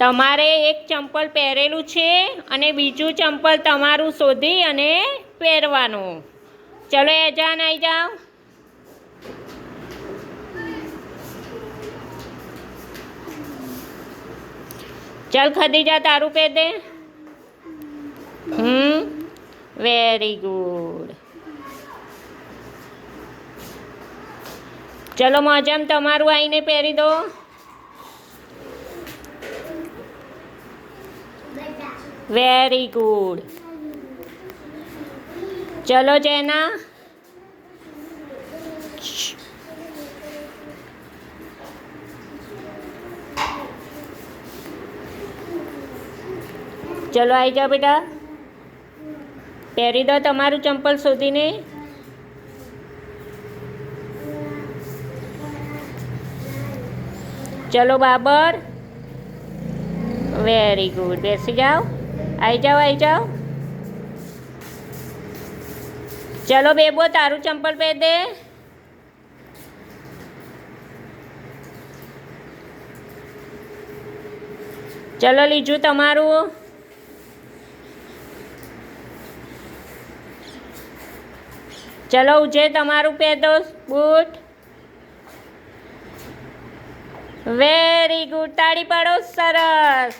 તમારે એક ચંપલ પહેરેલું છે અને બીજું ચંપલ તમારું શોધી અને પહેરવાનું. ચલો એજાન આવી જાઓ. ચાલ ખદીજા તારું પહેર દે. હમ વેરી ગુડ ચલો, મજામ તમારું આવીને પહેરી દો. વેરી ગુડ ચલો જેના ચલો આવી જાઓ બેટા પહેરી દો તમારું ચંપલ શોધીને ચલો બાબર વેરી ગુડ બેસી જાઓ આવી જાઓ આવી જાઓ ચલો બેબો, તારું ચંપલ પહેર દે. ચલો લીજું તમારું. ચલો ઉજે તમારું પહેર બૂટ. વેરી ગુડ તાળી પાડો સરસ.